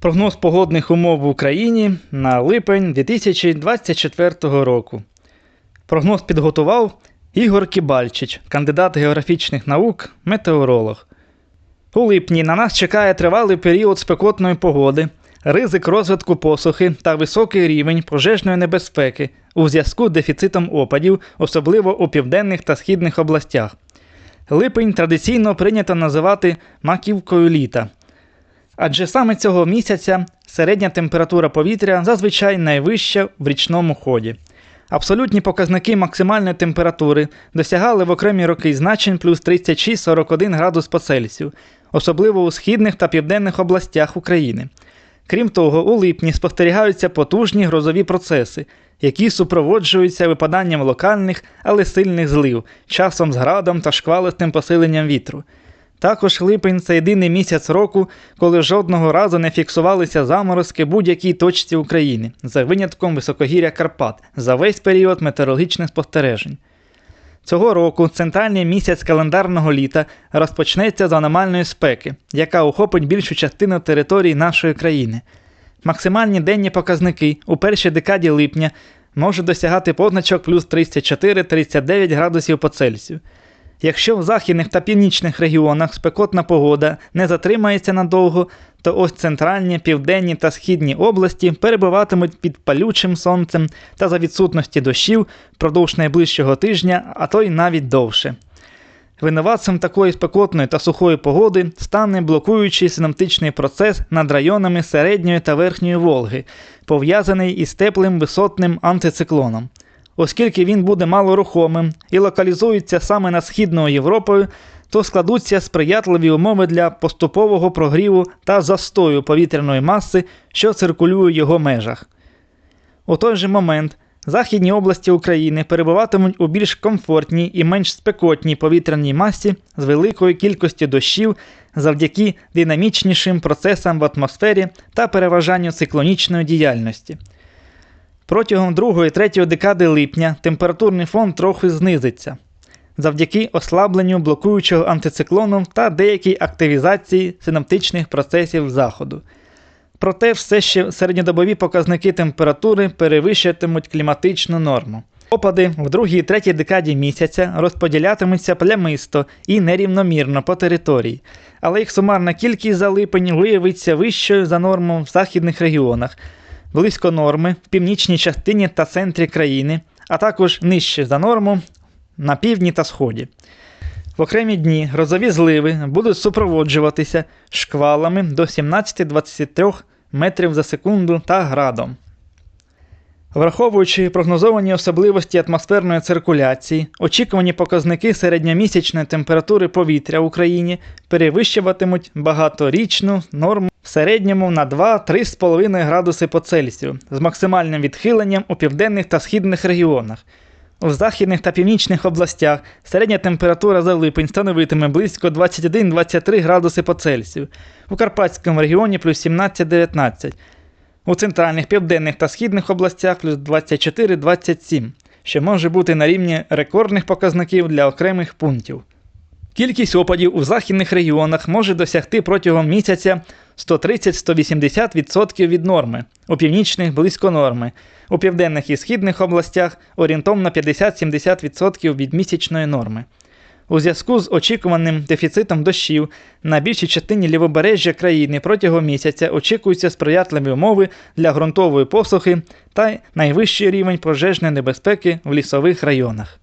Прогноз погодних умов в Україні на липень 2024 року. Прогноз підготував Ігор Кібальчич, кандидат географічних наук, метеоролог. У липні на нас чекає тривалий період спекотної погоди, ризик розвитку посухи та високий рівень пожежної небезпеки у зв'язку з дефіцитом опадів, особливо у південних та східних областях. Липень традиційно прийнято називати маківкою літа. Адже саме цього місяця середня температура повітря зазвичай найвища в річному ході. Абсолютні показники максимальної температури досягали в окремі роки значень плюс 36-41 градус по Цельсію, особливо у східних та південних областях України. Крім того, у липні спостерігаються потужні грозові процеси, які супроводжуються випаданням локальних, але сильних злив, часом з градом та шквалистим посиленням вітру. Також липень це єдиний місяць року, коли жодного разу не фіксувалися заморозки будь-якій точці України, за винятком високогір'я Карпат, за весь період метеорологічних спостережень. Цього року центральний місяць календарного літа розпочнеться з аномальної спеки, яка охопить більшу частину території нашої країни. Максимальні денні показники у першій декаді липня можуть досягати позначок плюс 34-39 градусів по Цельсію. Якщо в західних та північних регіонах спекотна погода не затримається надовго, то ось центральні, південні та східні області перебуватимуть під палючим сонцем та за відсутності дощів впродовж найближчого тижня, а то й навіть довше. Винуватцем такої спекотної та сухої погоди стане блокуючий синаптичний процес над районами середньої та верхньої Волги, пов'язаний із теплим висотним антициклоном. Оскільки він буде малорухомим і локалізується саме над Східною Європою, то складуться сприятливі умови для поступового прогріву та застою повітряної маси, що циркулює в його межах. У той же момент західні області України перебуватимуть у більш комфортній і менш спекотній повітряній масі з великою кількістю дощів завдяки динамічнішим процесам в атмосфері та переважанню циклонічної діяльності. Протягом 2-3 декади липня температурний фон трохи знизиться завдяки ослабленню блокуючого антициклону та деякій активізації синаптичних процесів заходу. Проте все ще середньодобові показники температури перевищуватимуть кліматичну норму. Опади в другій і третій декаді місяця розподілятимуться плямисто і нерівномірно по території, але їх сумарна кількість за липень виявиться вищою за норму в західних регіонах, близько норми в північній частині та центрі країни, а також нижче за норму на півдні та сході. В окремі дні грозові зливи будуть супроводжуватися шквалами до 17-23 метрів за секунду та градом. Враховуючи прогнозовані особливості атмосферної циркуляції, очікувані показники середньомісячної температури повітря в Україні перевищуватимуть багаторічну норму середньому на 2-3,5 градуси по Цельсію з максимальним відхиленням у південних та східних регіонах. У західних та північних областях середня температура за липень становитиме близько 21-23 градуси по Цельсію, у Карпатському регіоні плюс 17-19, у центральних, південних та східних областях плюс 24-27, що може бути на рівні рекордних показників для окремих пунктів. Кількість опадів у західних регіонах може досягти протягом місяця 130-180% від норми, у північних близько норми, у південних і східних областях орієнтовно 50-70% від місячної норми. У зв'язку з очікуваним дефіцитом дощів на більшій частині лівобережжя країни протягом місяця очікуються сприятливі умови для ґрунтової посухи та найвищий рівень пожежної небезпеки в лісових районах.